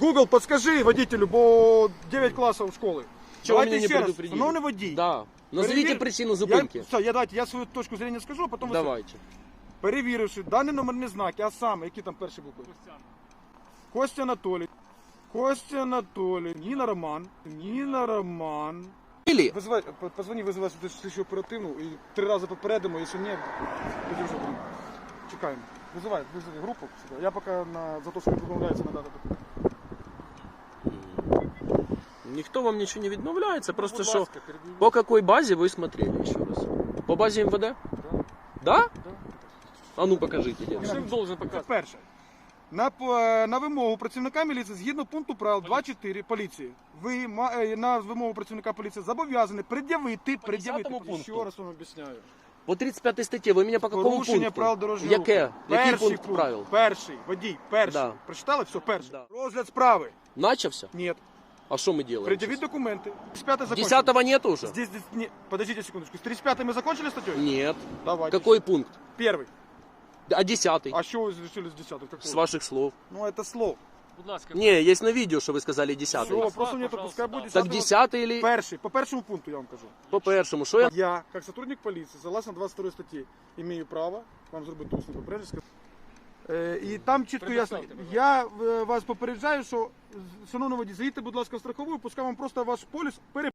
Google, подскажи водителю, бо 9 класів школи. Чого Давайте мені не ще раз. предупредили? Шановний водій. Да. Назовите перевір- причину зупинки. Я, все, я, давайте, я свою точку зрення скажу, а потім ви Давайте. Перевіривши дані номерні знаки, а саме, які там перші букви? Костя Анатолій. Костя Анатолій. Ніна Роман. Ніна Роман. Или Визивай, по- позвони, визивай слідчу оперативну і три рази попередимо, якщо ні, тоді вже будемо. Чекаємо. Визивай, визивай групу. сюди. Я поки на, за те, що відмовляється надати документи. Ніхто вам нічого не відмовляється, просто що по какой базе вы смотрели еще раз? По базе МВД? Да, Да? да. А ну покажите. где. Ніна, должен Це перше. На, п- на вимогу працівника міліції згідно пункту правил 2.4 поліції. Ви ма- е, на вимогу працівника поліції зобов'язані пред'явити, пред'явити. 10-му пункту. Ще раз вам об'ясняю. По 35 статті, ви мене по какому Порушення пункту? правил дорожнього Яке? руху. Який Перший пункт пункт. правил? Перший, водій, перший. Да. Прочитали? Все, перший. Да. Розгляд справи. Начався? Ні. А що ми делаем? Пред'явіть документи. З 5 закончили. 10 нет уже? Здесь, здесь, не, подождите секундочку. С 35 мы закончили статью? Нет. Давайте. Какой пункт? Первый. А 10 А что вы решили с 10 Какой? С ваших слов. Ну, это слово. Будь ласка, Не, есть на видео, что вы сказали 10 Все, вопросов нету, пожалуйста, пускай да. будет. Так 10-го. 10 или Перший, по першому пункту я вам кажу. по першому? Що я? Я, как сотрудник полиции, согласно 22 статье, имею право вам зробити усну попередження. Е, і там чітко ясно. Я е, вас попереджаю, що, шановні водій, заїдьте, будь ласка, в страхову, пускай вам просто ваш поліс пере